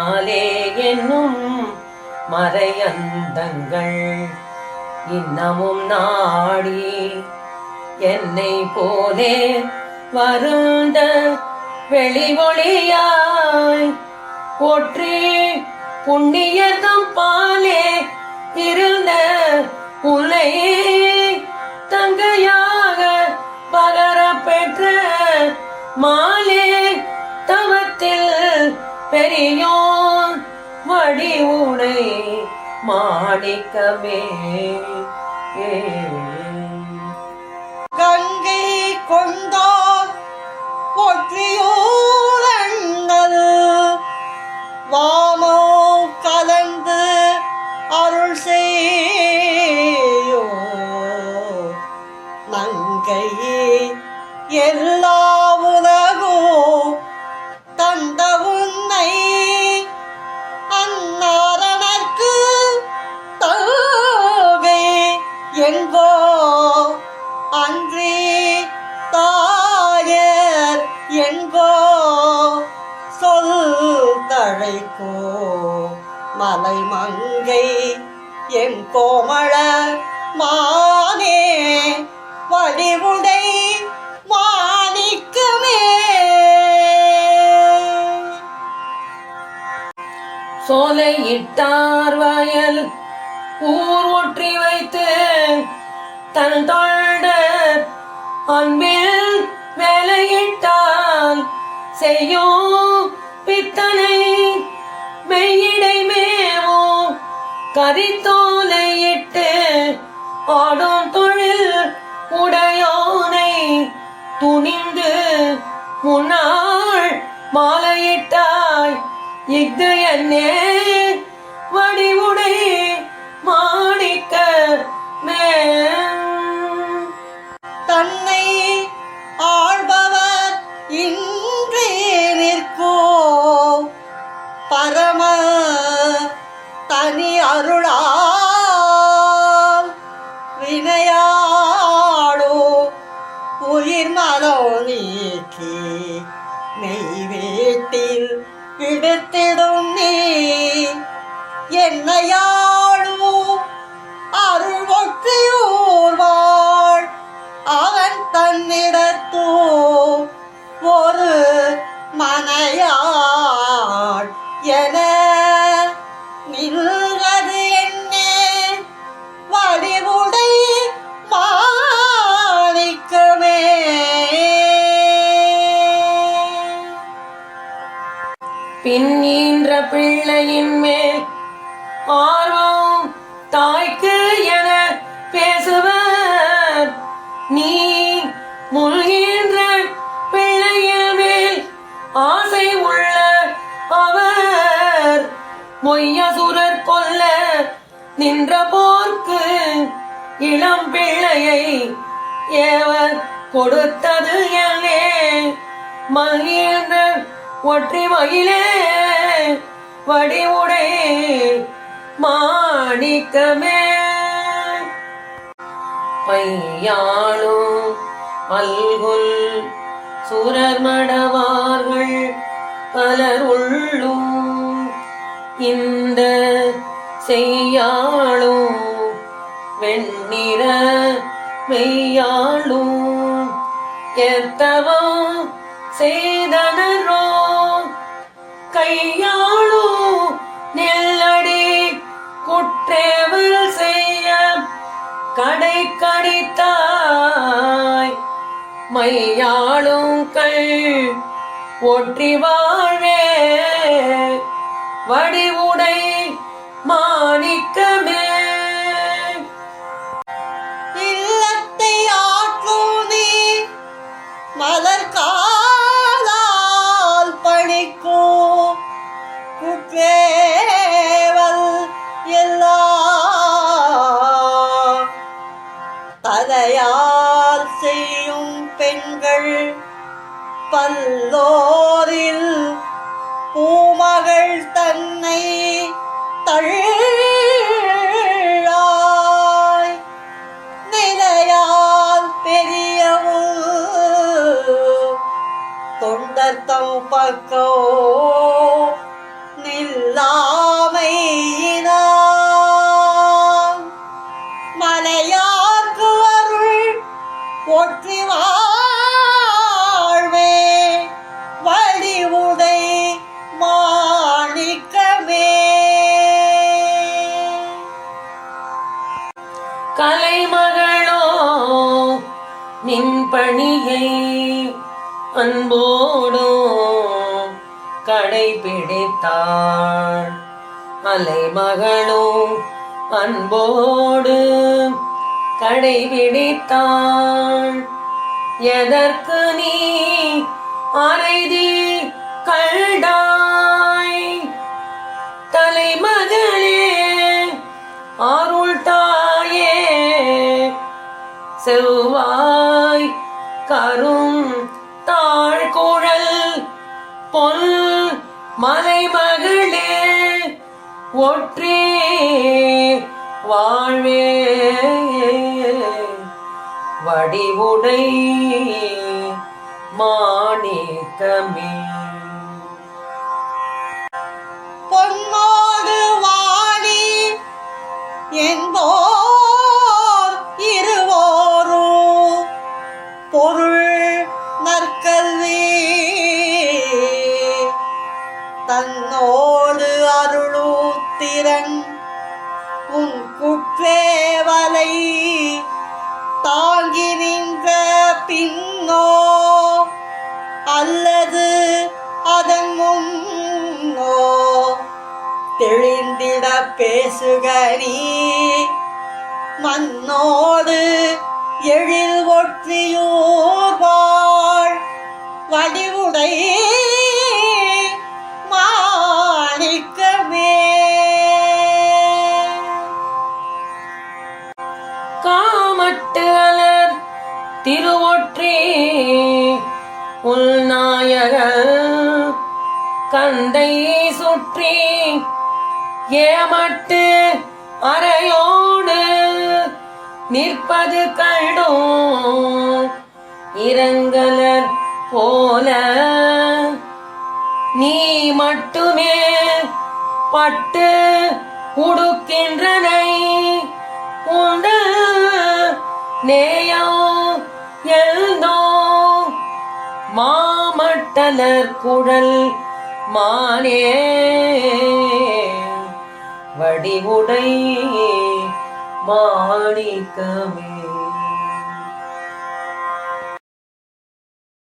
ஆலே என்னும் மறையந்தங்கள் இன்னமும் நாடி என்னை போலே வருந்த வெளிவொளியாய் போற்றி புண்ணியதம் பாலே இருந்த உன்னை தங்கையாக பகர பெற்ற மாலை பெரியோன் மடி வடிவுடை மாணிக்கமே. கங்கை கொண்டார் போற்றியோரண்ணல் அழைக்கோ மலை மங்கை எம் கோமள மானே வடிவுடை மாணிக்கமே சோலையிட்டார் வயல் ஊர் ஒற்றி வைத்து தன் தொண்ட அன்பில் வேலையிட்டால் செய்யும் பித்தனை கரித்தோலையிட்டு ஆடும் தொழில் உடையோனை துணிந்து முன்னாள் மாலையிட்டாய் இஃது என்னே வடிவு வீட்டில் விடுத்திடும் நீ. என்னையா பின்னீன்ற பிள்ளையின் மேல் ஆர்வம் தாய்க்கு என பேசுவர். நீ முழுகின்ற பிள்ளையின் மேல் ஆசை உள்ள அவர். மொய்யசுரர் கொல்ல நின்ற போர்க்கு இளம் பிள்ளையை ஏவர் கொடுத்தது என்னே. மகிழ்ந்த ஒற்றி மகிழே வடிவுடை மாணிக்கமே. பையாளும் அல்குல் சுரர் மடவார்கள் பலர் உள்ளும். இந்த செய்யாளும் வெண்ணிற மெய்யாளும் எத்தவம் செய்தனரோ கடை கடித்தாய். மையாளும் கள் ஒற்றி வாழே. வடிவுடை மாணிக்கமே. பல்லோரில் பூமகள் தன்னை தள்ளாய். நிலையால் பெரியவும் தொண்டர்த்தம் பக்கோ நில்லா பணியை அன்போடும் கடைபிடித்தாள். அலைமகளும் அன்போடு கடைபிடித்தாள். எதற்கு நீ அரைதி கண்டாய்? தலைமகளே அருள் தாயே செவ்வாய் கரும் தாழ்குழல் பொல் மலைமகளே ஒற்றே வாழ்வே. வடிவுடை மாணிக்கமே. பொன்னோடு வாடி என்போ அதன் தெளிந்திட பேசுகரி. நீ மண்ணோடு எழில் ஒற்றியூர் வாழ் வடிவுடை மாணிக்கமே. காமட்டு அலர் திருவொற்றே உள்நாயகர் கந்தை சுற்றி ஏமட்டு அறையோடு நிற்பது கண்டும் இரங்கலர் போல. நீ மட்டுமே பட்டு உடுக்கின்றனை உண்டு நேயோ எழுந்தோ மாமட்டலர் குழல் மானே. வடிவுடை மாணிக்கமே.